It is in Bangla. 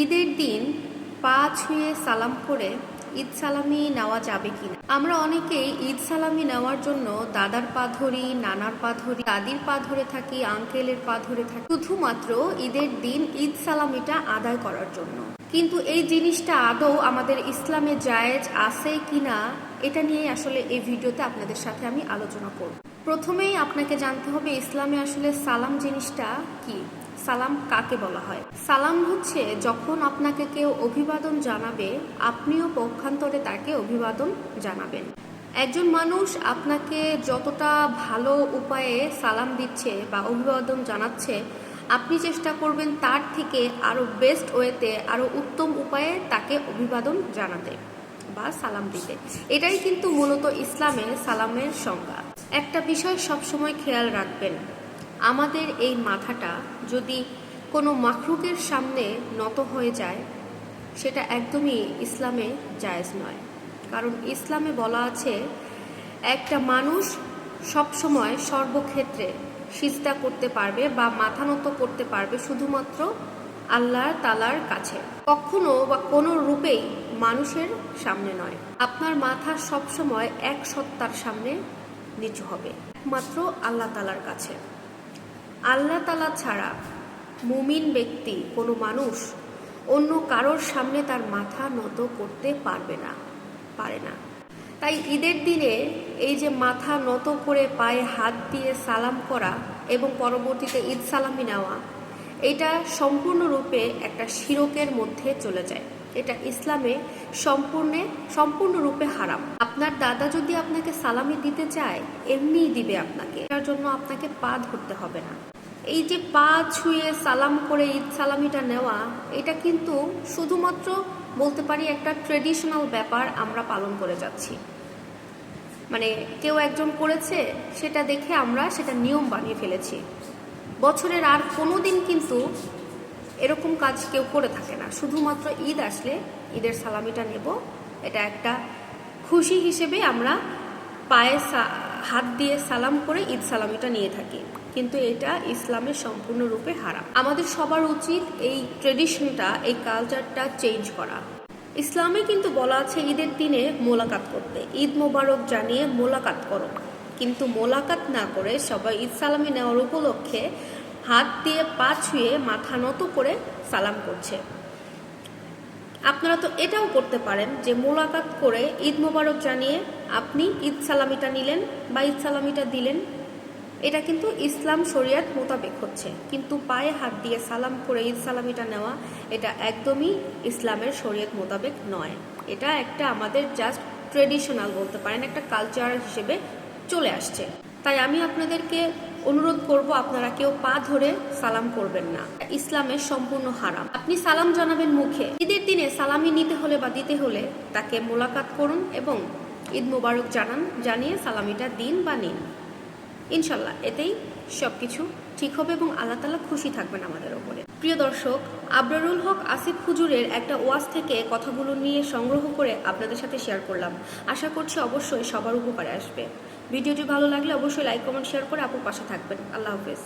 ঈদের দিন পা ছুঁয়ে সালাম করে ঈদ সালামি নেওয়া যাবে কিনা? আমরা অনেকেই ঈদ সালামি নেওয়ার জন্য দাদার পা ধরি, নানার পা ধরি, দাদির পা ধরে থাকি, আঙ্কেলের পা ধরে থাকি, শুধুমাত্র ঈদের দিন ঈদ সালামিটা আদায় করার জন্য। কিন্তু এই জিনিসটা আদৌ আমাদের ইসলামে জায়েজ আছে কিনা, এটা নিয়ে আসলে এই ভিডিওতে আপনাদের সাথে আমি আলোচনা করব। প্রথমেই আপনাকে জানতে হবে ইসলামে আসলে সালাম জিনিসটা কি? সালাম কাকে বলা হয়? সালাম হচ্ছে যখন আপনাকে কেউ অভিবাদন জানাবে, আপনিও পক্ষান্তরে তাকে অভিবাদন জানাবেন। একজন মানুষ আপনাকে যতটা ভালো উপায়ে সালাম দিচ্ছে বা অভিবাদন জানাচ্ছে, আপনি চেষ্টা করবেন তার থেকে আরও বেস্ট ওয়েতে, আরও উত্তম উপায়ে তাকে অভিবাদন জানাতে বা সালাম দিতে। এটাই কিন্তু মূলত ইসলামে সালামের সংজ্ঞা। একটা বিষয় সবসময় খেয়াল রাখবেন। আমাদের এই মাথাটা যদি কোনো মাখরুকের সামনে নত হয়ে যায়, সেটা একদমই ইসলামে জায়েজ নয়। কারণ ইসলামে বলা আছে, একটা মানুষ সবসময় সর্বক্ষেত্রে সিজদা করতে পারবে বা মাথা নত করতে পারবে শুধুমাত্র আল্লাহ তালার কাছে। কখনো বা কোনো রূপেই মানুষের সামনে নয়। আপনার মাথা সবসময় এক সত্তার সামনে নিচু হবে। মাত্র আল্লাহ তালার কাছে। আল্লাহ তালা ছাড়া মুমিন ব্যক্তি, কোনো মানুষ অন্য কারোর সামনে তার মাথা নত করতে পারবে না, পারে না। তাই ঈদের দিনে এই যে মাথা নত করে পায়ে হাত দিয়ে সালাম করা এবং পরবর্তীতে ঈদ সালামি নেওয়া এটা সম্পূর্ণরূপে একটা শিরকের মধ্যে চলে যায়। এটা ইসলামে সম্পূর্ণে, সম্পূর্ণরূপে হারাম। আপনার দাদা যদি আপনাকে সালামি দিতে চায়, এমনিই দিবে আপনাকে। তার জন্য আপনাকে পা ধরতে হবে না। এই যে পা ছুঁয়ে সালাম করে ঈদ সালামিটা নেওয়া, এটা কিন্তু শুধুমাত্র বলতে পারি একটা ট্রেডিশনাল ব্যাপার আমরা পালন করে যাচ্ছি। মানে কেউ একজন করেছে, সেটা দেখে আমরা সেটা নিয়ম বানিয়ে ফেলেছি। বছরের আর কোনো দিন কিন্তু এরকম কাজ কেউ করে থাকে না। শুধুমাত্র ঈদ আসলে ঈদের সালামিটা নেব। এটা একটা খুশি হিসেবে আমরা পায়ে হাত দিয়ে সালাম করে ঈদ সালামিটা নিয়ে থাকি। কিন্তু এটা ইসলামের সম্পূর্ণরূপে হারাম। আমাদের সবার উচিত এই ট্রেডিশনটা, এই কালচারটা চেঞ্জ করা। ইসলামে কিন্তু বলা আছে ঈদের দিনে মোলাকাত করতে। ঈদ মোবারক জানিয়ে মোলাকাত করো। কিন্তু মোলাকাত না করে সবাই ঈদ সালামি নেওয়ার উপলক্ষে হাত দিয়ে পা ছুঁয়ে মাথা নত করে সালাম করছে। আপনারা তো এটাও করতে পারেন যে মোলাকাত করে ঈদ মোবারক জানিয়ে আপনি ঈদ সালামিটা নিলেন বা ঈদ সালামিটা দিলেন। এটা কিন্তু ইসলাম শরিয়াত মোতাবেক হচ্ছে। কিন্তু পায়ে হাত দিয়ে সালাম করে ঈদ সালামিটা নেওয়া এটা একদমই ইসলামের শরিয়ত মোতাবেক নয়। এটা একটা আমাদের জাস্ট ট্রেডিশনাল বলতে পারেন, একটা কালচার হিসেবে চলে আসছে। তাই আমি আপনাদেরকে অনুরোধ করব, আপনারা কেউ পা ধরে সালাম করবেন না। ইসলামের সম্পূর্ণ হারাম। আপনি সালাম জানাবেন মুখে। ঈদের দিনে সালামি নিতে হলে বা দিতে হলে তাকে মোলাকাত করুন এবং ঈদ মোবারক জানান, জানিয়ে সালামিটা দিন বা নিন। ইনশাল্লাহ এতেই সব কিছু ঠিক হবে এবং আল্লাহ তালা খুশি থাকবেন আমাদের ওপরে প্রিয় দর্শক, আবরারুল হক আসিফ হুজুরের একটা ওয়াজ থেকে কথাগুলো নিয়ে সংগ্রহ করে আপনাদের সাথে শেয়ার করলাম। আশা করছি অবশ্যই সবার উপকারে আসবে। ভিডিওটি ভালো লাগলে অবশ্যই লাইক কমেন্ট শেয়ার করে আপনার পাশে থাকবেন। আল্লাহ হাফেজ।